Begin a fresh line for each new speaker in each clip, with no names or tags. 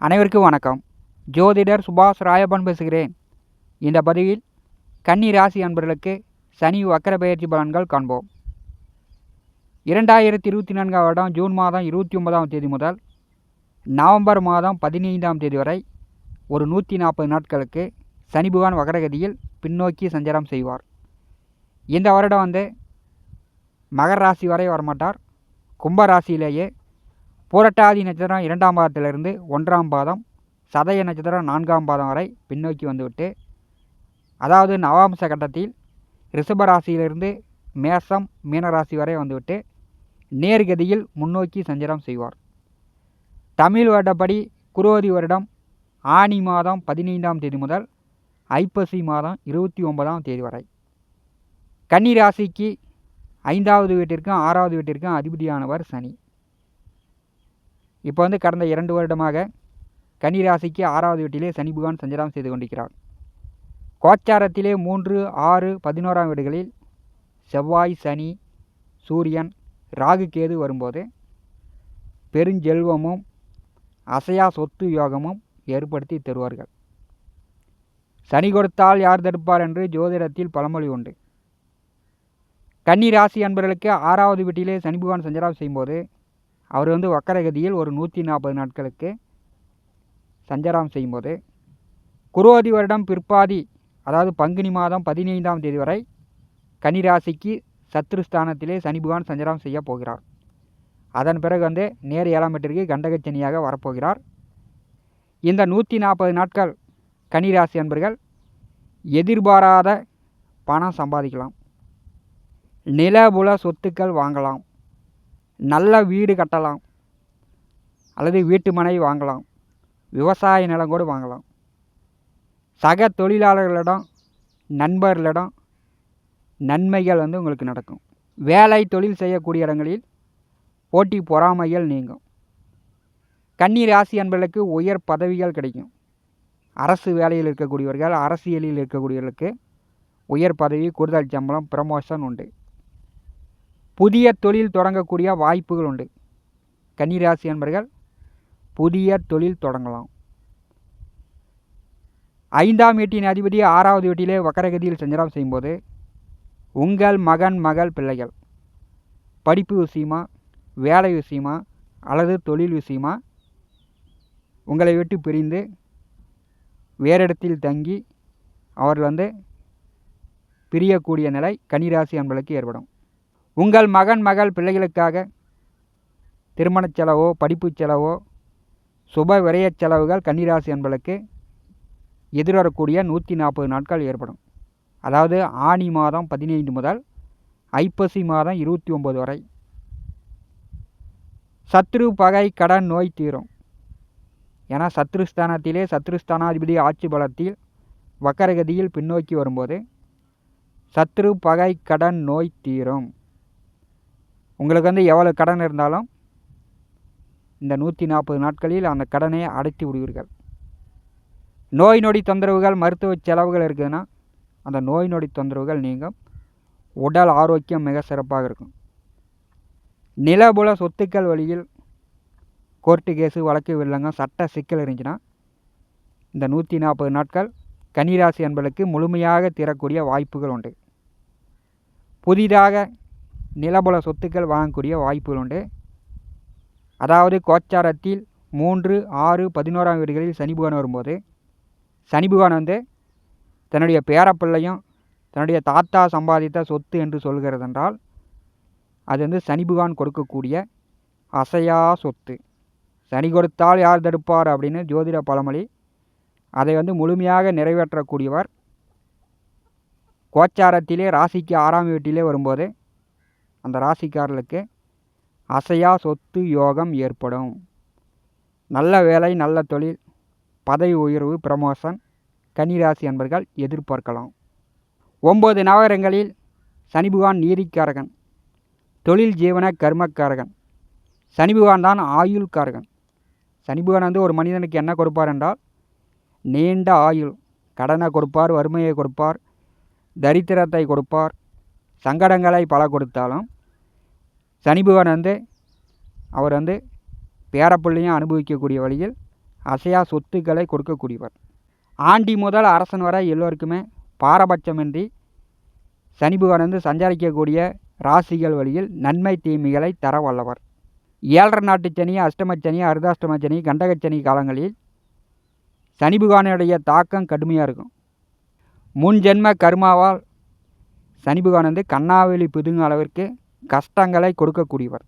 அனைவருக்கும் வணக்கம். ஜோதிடர் சுபாஷ் ராயப்பன் பேசுகிறேன். இந்த பதிவில் கன்னி ராசி அன்பர்களுக்கு சனி வக்கர பயிற்சி பலன்கள் காண்போம். இரண்டாயிரத்தி இருபத்தி நான்காம் வருடம் ஜூன் மாதம் இருபத்தி ஒன்பதாம் தேதி முதல் நவம்பர் மாதம் பதினைந்தாம் தேதி வரை ஒரு நூற்றி நாற்பது நாட்களுக்கு சனி பகவான் வக்கரகதியில் பின்னோக்கி சஞ்சாரம் செய்வார். இந்த வருடம் வந்து மகர ராசி வரை வரமாட்டார். கும்ப ராசியிலேயே பூரட்டாதி நட்சத்திரம் இரண்டாம் பாதத்திலிருந்து ஒன்றாம் பாதம் சதய நட்சத்திரம் நான்காம் பாதம் வரை பின்னோக்கி வந்துவிட்டு அதாவது நவாம்ச கட்டத்தில் ரிஷபராசியிலிருந்து மேசம் மீனராசி வரை வந்துவிட்டு நேர்கதியில் முன்னோக்கி சஞ்சாரம் செய்வார். தமிழ் வருடப்படி குரோதி வருடம் ஆனி மாதம் பதினைந்தாம் தேதி முதல் ஐப்பசி மாதம் இருபத்தி ஒன்பதாம் தேதி வரை. கன்னி ராசிக்கு ஐந்தாவது வீட்டிற்கும் ஆறாவது வீட்டிற்கும் அதிபதியானவர் சனி. இப்போ வந்து கடந்த இரண்டு வருடமாக கன்னி ராசிக்கு ஆறாவது வீட்டிலே சனி பகவான் சஞ்சாரம் செய்து கொண்டிருக்கிறார். கோச்சாரத்திலே மூன்று ஆறு பதினோராம் வீடுகளில் செவ்வாய் சனி சூரியன் ராகு கேது வரும்போது பெருஞ்செல்வமும் அசையா சொத்து யோகமும் ஏற்படுத்தி தருவார்கள். சனி கொடுத்தால் யார் தடுப்பார் என்று ஜோதிடத்தில் பழமொழி உண்டு. கன்னி ராசி அன்பர்களுக்கு ஆறாவது வீட்டிலே சனி பகவான் சஞ்சாரம் செய்யும்போது அவர் வந்து வக்கரகதியில் ஒரு நூற்றி நாற்பது நாட்களுக்கு சஞ்சாரம் செய்யும்போது குரோதி வருடம் பிற்பாதி அதாவது பங்குனி மாதம் பதினைந்தாம் தேதி வரை கன்னிராசிக்கு சத்ருஸ்தானத்திலே சனி பகவான் சஞ்சாரம் செய்ய போகிறார். அதன் பிறகு வந்து நேர் ஏழாம் எட்டிற்கு கண்டகச்சனியாக வரப்போகிறார். இந்த நூற்றி நாற்பது நாட்கள் கன்னிராசி அன்பர்கள் எதிர்பாராத பணம் சம்பாதிக்கலாம். நிலபுல சொத்துக்கள் வாங்கலாம். நல்ல வீடு கட்டலாம். அல்லது வீட்டு மனை வாங்கலாம். விவசாய நிலம் கூட வாங்கலாம். சக தொழிலாளர்களிடம் நண்பர்களிடம் நன்மைகள் வந்து உங்களுக்கு நடக்கும். வேலை தொழில் செய்யக்கூடிய இடங்களில் போட்டி பொறாமைகள் நீங்கும். கன்னி ராசி அன்பர்களுக்கு உயர் பதவிகள் கிடைக்கும். அரசு வேலையில் இருக்கக்கூடியவர்கள் அரசியலில் இருக்கக்கூடியவர்களுக்கு உயர் பதவி கூடுதல் சம்பளம் ப்ரமோஷன் உண்டு. புதிய தொழில் தொடங்கக்கூடிய வாய்ப்புகள் உண்டு கன்னிராசி என்பர்கள் புதிய தொழில் தொடங்கலாம். ஐந்தாம் வீட்டின் அதிபதி ஆறாவது வீட்டிலே வக்கரகதியில் சஞ்சாரம் செய்யும்போது உங்கள் மகன் மகள் பிள்ளைகள் படிப்பு விஷயமா வேலை விஷயமா அல்லது தொழில் விஷயமா உங்களை விட்டு பிரிந்து வேறு இடத்தில் தங்கி அவர்கள் வந்து பிரியக்கூடிய நிலை கன்னிராசி அன்பளுக்கு ஏற்படும். உங்கள் மகன் மகள் பிள்ளைகளுக்காக திருமணச் செலவோ படிப்புச் செலவோ சுப விரயச் செலவுகள் கன்னிராசி என்பளுக்கு எதிர்வரக்கூடிய நூற்றி நாற்பது நாட்கள் ஏற்படும். அதாவது ஆனி மாதம் பதினைந்து முதல் ஐப்பசி மாதம் இருபத்தி ஒம்பது வரை. சத்ரு பகை கடன் நோய் தீரும். ஏன்னா சத்ருஸ்தானத்திலே சத்ருஸ்தானாதிபதி ஆட்சி பலத்தில் வக்கரகதியில் பின்னோக்கி வரும்போது சத்ரு பகை கடன் நோய் தீரும். உங்களுக்கு வந்து எவ்வளோ கடன் இருந்தாலும் இந்த நூற்றி நாற்பது நாட்களில் அந்த கடனை அடைத்து விடுவீர்கள். நோய் நொடி தொந்தரவுகள் மருத்துவ செலவுகள் இருக்குதுன்னா அந்த நோய் நொடி தொந்தரவுகள் நீங்கும். உடல் ஆரோக்கியம் மிக சிறப்பாக இருக்கும். நிலபுல சொத்துக்கள் வழியில் கோர்ட்டு கேஸு வழக்கு வில்லங்க சட்ட சிக்கல் இருந்துச்சுன்னா இந்த நூற்றி நாற்பது நாட்கள் கன்னிராசி என்பதற்கு முழுமையாக தீரக்கூடிய வாய்ப்புகள் உண்டு. புதிதாக நிலபல சொத்துக்கள் வாங்கக்கூடிய வாய்ப்புகள் உண்டு. அதாவது கோச்சாரத்தில் மூன்று ஆறு பதினோராம் வீடுகளில் சனி வரும்போது சனி வந்து தன்னுடைய பேரப்பிள்ளையும் தன்னுடைய தாத்தா சம்பாதித்த சொத்து என்று சொல்கிறது என்றால் அது வந்து சனி கொடுக்கக்கூடிய அசையா சொத்து. சனி கொடுத்தால் யார் தடுப்பார் அப்படின்னு ஜோதிட பழமொழி அதை வந்து முழுமையாக நிறைவேற்றக்கூடியவர் கோச்சாரத்திலே ராசிக்கு ஆறாம் வீட்டிலே வரும்போது அந்த ராசிக்காரர்களுக்கு அசையா சொத்து யோகம் ஏற்படும். நல்ல வேலை நல்ல தொழில் பதவி உயர்வு ப்ரமோஷன் கன்னிராசி என்பர்கள் எதிர்பார்க்கலாம். ஒம்பது நவகரங்களில் சனி பகவான் நீதிக்காரகன் தொழில் ஜீவன கர்மக்காரகன். சனி பகவான் தான் ஆயுள்காரகன். சனி பகவான் வந்து ஒரு மனிதனுக்கு என்ன கொடுப்பார் என்றால் நீண்ட ஆயுள் கடனை கொடுப்பார் வறுமையை கொடுப்பார் தரித்திரத்தை கொடுப்பார் சங்கடங்களை பல கொடுத்தாலும் சனி பகவான் வந்து அவர் வந்து பேரப்பிள்ளையும் அனுபவிக்கக்கூடிய வழியில் அசையா சொத்துக்களை கொடுக்கக்கூடியவர். ஆண்டி முதல் அரசன் வரை எல்லோருக்குமே பாரபட்சமின்றி சனி பகவான் வந்து சஞ்சரிக்கக்கூடிய ராசிகள் வழியில் நன்மை தீமைகளை தர வல்லவர். ஏழரை நாட்டு சனி அஷ்டமச்சனி அர்தாஷ்டமச்சனி சனி கண்டகச்சனி காலங்களில் சனி பகவானுடைய தாக்கம் கடுமையாக இருக்கும். முன் ஜென்ம கர்மாவால் சனி பகவான் வந்து கண்ணாவெளி பிதுங்க அளவிற்கு கஷ்டங்களை கொடுக்கக்கூடியவர்.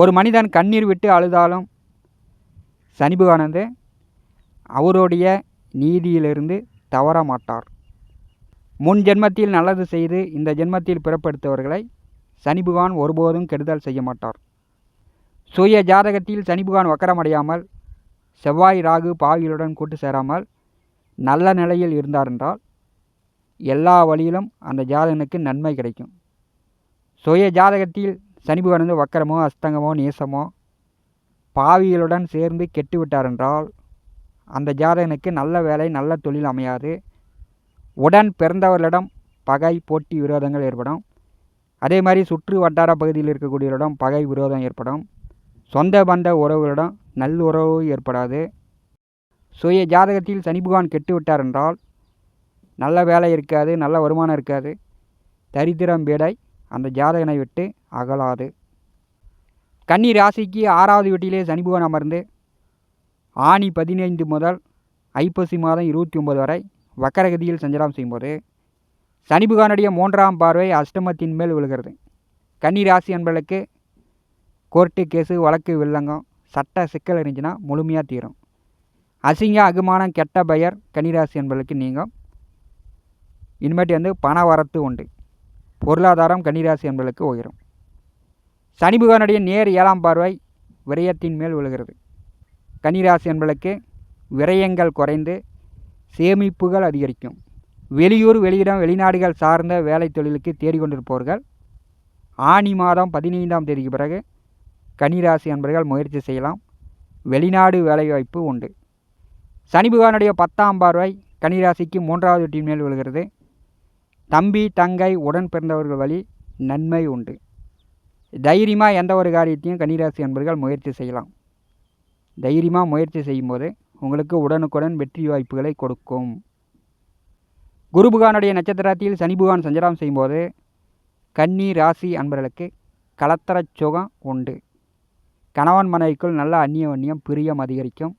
ஒரு மனிதன் கண்ணீர் விட்டு அழுதாலும் சனி பகவான் வந்து அவருடைய நீதியிலிருந்து தவற மாட்டார். முன் ஜென்மத்தில் நல்லது செய்து இந்த ஜென்மத்தில் பிறப்படுத்தவர்களை சனி பகவான் ஒருபோதும் கெடுதல் செய்ய மாட்டார். சுய ஜாதகத்தில் சனி பகவான் வக்கரமடையாமல் செவ்வாய் ராகு பாவிகளுடன் கூட்டு சேராமல் நல்ல நிலையில் இருந்தார் என்றால் எல்லா வழியிலும் அந்த ஜாதகனுக்கு நன்மை கிடைக்கும். சுய ஜாதகத்தில் சனி பகவான் வந்து வக்கரமோ அஸ்தங்கமோ நேசமோ பாவிகளுடன் சேர்ந்து கெட்டு விட்டாரென்றால் அந்த ஜாதகனுக்கு நல்ல வேலை நல்ல தொழில் அமையாது. உடன் பிறந்தவர்களிடம் பகை போட்டி விரோதங்கள் ஏற்படும். அதே மாதிரி சுற்று வட்டார பகுதியில் இருக்கக்கூடியவரிடம் பகை விரோதம் ஏற்படும். சொந்த பந்த உறவுகளிடம் நல்லுறவு ஏற்படாது. சுய ஜாதகத்தில் சனி பகவான் கெட்டு விட்டார் என்றால் நல்ல வேலை இருக்காது நல்ல வருமானம் இருக்காது. தரித்திரம் விடை அந்த ஜாதகனை விட்டு அகலாது. கன்னி ராசிக்கு ஆறாவது வீட்டிலே சனிபுவன் அமர்ந்து ஆணி பதினைந்து முதல் ஐப்பசி மாதம் இருபத்தி ஒம்பது வரை வக்கரகதியில் சஞ்சலம் செய்யும்போது சனிபுகானுடைய மூன்றாம் பார்வை அஷ்டமத்தின் மேல் விழுகிறது. கன்னி ராசி என்பளுக்கு கோர்ட்டு கேஸு வழக்கு வில்லங்கம் சட்ட சிக்கல் இருந்துச்சுன்னா முழுமையாக தீரும். அசிங்க அகுமானம் கெட்ட பெயர் கன்னிராசி என்பளுக்கு நீங்கும். இனிமேட்டு வந்து பண வரத்து உண்டு. பொருளாதாரம் கன்னிராசி என்பதற்கு உயரும். சனி பகவானுடைய நேர் ஏழாம் பார்வை விரயத்தின் மேல் விழுகிறது. கன்னிராசி என்பதற்கு விரயங்கள் குறைந்து சேமிப்புகள் அதிகரிக்கும். வெளியூர் வெளியிடம் வெளிநாடுகள் சார்ந்த வேலை தொழிலுக்கு தேடிக்கொண்டிருப்பவர்கள் ஆனி மாதம் பதினைந்தாம் தேதிக்கு பிறகு கன்னிராசி அன்பர்கள் முயற்சி செய்யலாம். வெளிநாடு வேலைவாய்ப்பு உண்டு. சனி புகானுடைய பத்தாம் பார்வை கன்னிராசிக்கு மூன்றாவது வீட்டின் மேல் விழுகிறது. தம்பி தங்கை உடன் பிறந்தவர்கள் வழி நன்மை உண்டு. தைரியமாக எந்த ஒரு காரியத்தையும் கன்னிராசி அன்பர்கள் முயற்சி செய்யலாம். தைரியமாக முயற்சி செய்யும்போது உங்களுக்கு உடனுக்குடன் வெற்றி வாய்ப்புகளை கொடுக்கும். குருபுகானுடைய நட்சத்திரத்தில் சனிபுகான் சஞ்சாரம் செய்யும்போது கன்னி ராசி அன்பர்களுக்கு கலத்தர சுகம் உண்டு. கணவன் மனைவிக்குள் நல்ல அந்நிய அந்நியம் பிரியம் அதிகரிக்கும்.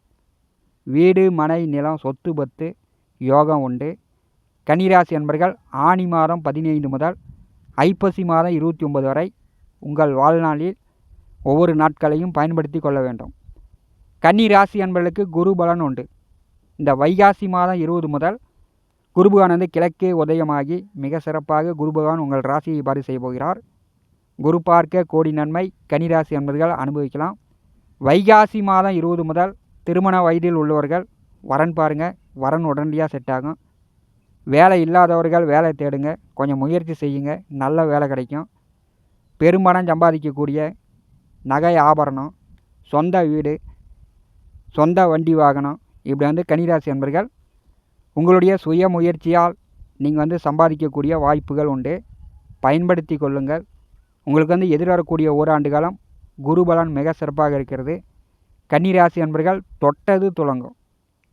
வீடு மனை நிலம் சொத்து பத்து யோகம் உண்டு. கன்னிராசி அன்பர்கள் ஆணி மாதம் பதினைந்து முதல் ஐப்பசி மாதம் இருபத்தி ஒன்பது வரை உங்கள் வாழ்நாளில் ஒவ்வொரு நாட்களையும் பயன்படுத்தி கொள்ள வேண்டும். கன்னிராசி அன்பர்களுக்கு குரு பலன் உண்டு. இந்த வைகாசி மாதம் இருபது முதல் குரு பகவான் வந்து கிழக்கே உதயமாகி மிக சிறப்பாக குரு பகவான் உங்கள் ராசியை பாரி செய்ய போகிறார். குரு பார்க்க கோடி நன்மை கன்னிராசி அன்பர்கள் அனுபவிக்கலாம். வைகாசி மாதம் இருபது முதல் திருமண வயதில் உள்ளவர்கள் வரன் பாருங்கள் வரன் உடனடியாக செட் ஆகும். வேலை இல்லாதவர்கள் வேலை தேடுங்க. கொஞ்சம் முயற்சி செய்யுங்க. நல்ல வேலை கிடைக்கும். பெரும்பணம் சம்பாதிக்கக்கூடிய நகை ஆபரணம் சொந்த வீடு சொந்த வண்டி வாகனம் இப்படி வந்து கன்னிராசி என்பர்கள் உங்களுடைய சுய முயற்சியால் நீங்கள் வந்து சம்பாதிக்கக்கூடிய வாய்ப்புகள் உண்டு. பயன்படுத்தி கொள்ளுங்கள். உங்களுக்கு வந்து எதிர்வரக்கூடிய ஓராண்டு காலம் குருபலன் மிக சிறப்பாக இருக்கிறது. கன்னிராசி என்பர்கள் தொட்டது துளங்கும்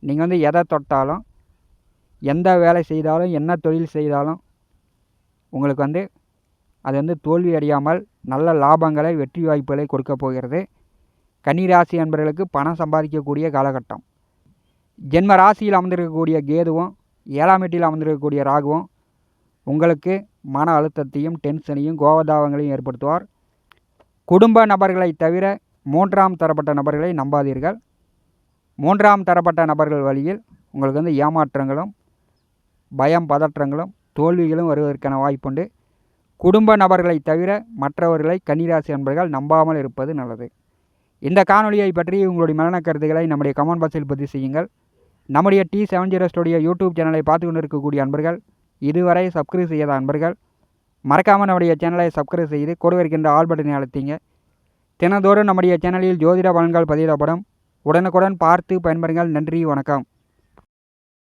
நீங்கள் வந்து எதை தொட்டாலும் எந்த வேலை செய்தாலும் என்ன தொழில் செய்தாலும் உங்களுக்கு வந்து அது வந்து தோல்வி அடையாமல் நல்ல லாபங்களை வெற்றி வாய்ப்புகளை கொடுக்க போகிறது. கன்னிராசி என்பவர்களுக்கு பணம் சம்பாதிக்கக்கூடிய காலகட்டம். ஜென்ம ராசியில் அமர்ந்திருக்கக்கூடிய கேதுவும் ஏழாம் வீட்டில் அமர்ந்திருக்கக்கூடிய ராகுவும் உங்களுக்கு மன அழுத்தத்தையும் டென்ஷனையும் கோபதாபங்களையும் ஏற்படுத்துவார். குடும்ப நபர்களை தவிர மூன்றாம் தரப்பட்ட நபர்களை நம்பாதீர்கள். மூன்றாம் தரப்பட்ட நபர்கள் வழியில் உங்களுக்கு வந்து ஏமாற்றங்களும் பயம் பதற்றங்களும் தோல்விகளும் வருவதற்கான வாய்ப்புண்டு குடும்ப நபர்களை தவிர மற்றவர்களை கன்னிராசி நண்பர்கள் நம்பாமல் இருப்பது நல்லது. இந்த காணொலியை பற்றி உங்களுடைய மரண கருத்துக்களை நம்முடைய கமெண்ட் பாக்ஸில் பதிவு செய்யுங்கள். நம்முடைய T seven zero studio YouTube சேனலை பார்த்து கொண்டு இருக்கக்கூடிய அன்பர்கள் இதுவரை சப்ஸ்கிரைப் செய்யாத அன்பர்கள் மறக்காமல் நம்முடைய சேனலை சப்ஸ்கிரைப் செய்து கொடு வருகின்ற ஆல் பட்டனை அழுத்திங்க. தினந்தோறும் நம்முடைய சேனலில் ஜோதிட பலன்கள் பதிவிடப்படும். உடனுக்குடன் பார்த்து பயன்பெறுங்கள். நன்றி வணக்கம்.